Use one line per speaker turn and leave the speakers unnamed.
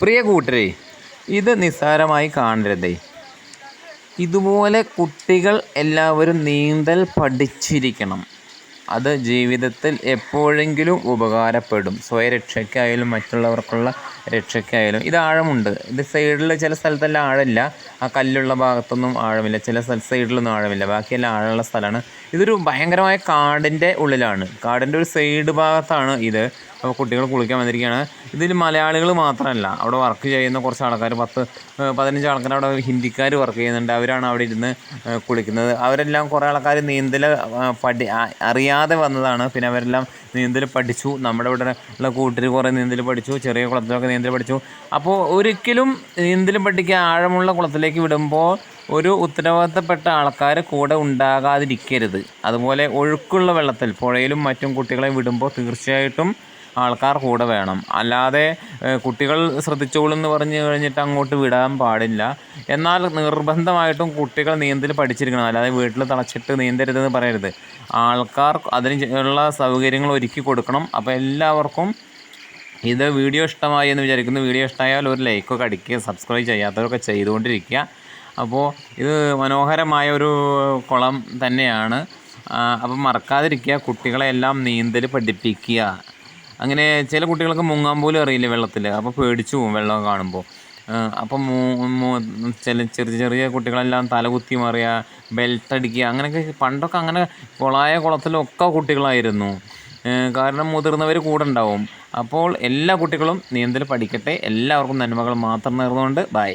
പ്രിയ കൂട്ടരെ ഇത് നിസ്സാരമായി കാണരുതേ. ഇതുപോലെ കുട്ടികൾ എല്ലാവരും നീന്തൽ പഠിച്ചിരിക്കണം. അത് ജീവിതത്തിൽ എപ്പോഴെങ്കിലും ഉപകാരപ്പെടും. സ്വയരക്ഷയ്ക്കായാലും മറ്റുള്ളവർക്കുള്ള രക്ഷയ്ക്കായാലും ഇത് ആഴമുണ്ട്. ഇത് സൈഡിൽ ചില സ്ഥലത്തെല്ലാം ആഴമില്ല. ആ കല്ലുള്ള ഭാഗത്തൊന്നും ആഴമില്ല. ചില സൈഡിലൊന്നും ആഴമില്ല. ബാക്കിയെല്ലാം ആഴമുള്ള സ്ഥലമാണ്. ഇതൊരു ഭയങ്കരമായ കാടിന്റെ ഉള്ളിലാണ്. കാടിന്റെ ഒരു സൈഡ് ഭാഗത്താണ് ഇത്. അപ്പോൾ കുട്ടികൾ കുളിക്കാൻ വന്നിരിക്കുകയാണ്. ഇതിൽ മലയാളികൾ മാത്രമല്ല. അവിടെ വർക്ക് ചെയ്യുന്ന കുറച്ച് ആൾക്കാർ പത്ത് പതിനഞ്ച് ആൾക്കാർ അവിടെ ഹിന്ദിക്കാർ വർക്ക് ചെയ്യുന്നുണ്ട്. അവരാണ് അവിടെ ഇരുന്ന് കുളിക്കുന്നത്. അവരെല്ലാം കുറേ ആൾക്കാർ നീന്തൽ പഠി അറിയാതെ വന്നതാണ്. പിന്നെ അവരെല്ലാം നീന്തൽ പഠിച്ചു. നമ്മുടെ ഇവിടെ ഉള്ള കൂട്ടർ കുറേ നീന്തൽ പഠിച്ചു. ചെറിയ കുളത്തിലൊക്കെ നീന്തൽ പഠിച്ചു അപ്പോൾ ഒരിക്കലും നീന്തൽ പഠിക്കാൻ ആഴമുള്ള കുളത്തിലേക്ക് വിടുമ്പോൾ ഒരു ഉത്തരവാദിത്തപ്പെട്ട ആൾക്കാർ കൂടെ ഉണ്ടാകാതിരിക്കരുത്. അതുപോലെ ഒഴുക്കുള്ള വെള്ളത്തിൽ പുഴയിലും മറ്റും കുട്ടികളെ വിടുമ്പോൾ തീർച്ചയായിട്ടും ആൾക്കാർ കൂടെ വേണം. അല്ലാതെ കുട്ടികൾ ശ്രദ്ധിച്ചോളും എന്ന് പറഞ്ഞു കഴിഞ്ഞിട്ട് അങ്ങോട്ട് വിടാൻ പാടില്ല. എന്നാൽ നിർബന്ധമായിട്ടും കുട്ടികൾ നീന്തൽ പഠിച്ചിരിക്കണം. അല്ലാതെ വീട്ടിൽ തളച്ചിട്ട് നീന്തരുതെന്ന് പറയരുത്. ആൾക്കാർ അതിനുള്ള സൗകര്യങ്ങൾ ഒരുക്കി കൊടുക്കണം. അപ്പോൾ എല്ലാവർക്കും ഇത് വീഡിയോ ഇഷ്ടമായി എന്ന് വിചാരിക്കുന്നു. വീഡിയോ ഇഷ്ടമായാൽ ഒരു ലൈക്കൊക്കെ അടിക്കുക സബ്സ്ക്രൈബ് ചെയ്യാത്തവരൊക്കെ ചെയ്തുകൊണ്ടിരിക്കുക. അപ്പോൾ ഇത് മനോഹരമായ ഒരു കുളം തന്നെയാണ്. അപ്പം മറക്കാതിരിക്കുക കുട്ടികളെ എല്ലാം നീന്തൽ പഠിപ്പിക്കുക. അങ്ങനെ ചില കുട്ടികൾക്ക് മുങ്ങാൻ പോലും അറിയില്ല വെള്ളത്തിൽ അപ്പോൾ പേടിച്ചു പോകും വെള്ളം കാണുമ്പോൾ അപ്പം ചില ചെറിയ ചെറിയ കുട്ടികളെല്ലാം തലകുത്തി മറിയുക ബെൽറ്റ് അടിക്കുക അങ്ങനെയൊക്കെ പണ്ടൊക്കെ അങ്ങനെ കുളമായ കുളത്തിലൊക്കെ കുട്ടികളായിരുന്നു. കാരണം മുതിർന്നവർ കൂടെ ഉണ്ടാവും. അപ്പോൾ എല്ലാ കുട്ടികളും നീന്തൽ പഠിക്കട്ടെ. എല്ലാവർക്കും നന്മകൾ മാത്രം നേർന്നുകൊണ്ട്. ബൈ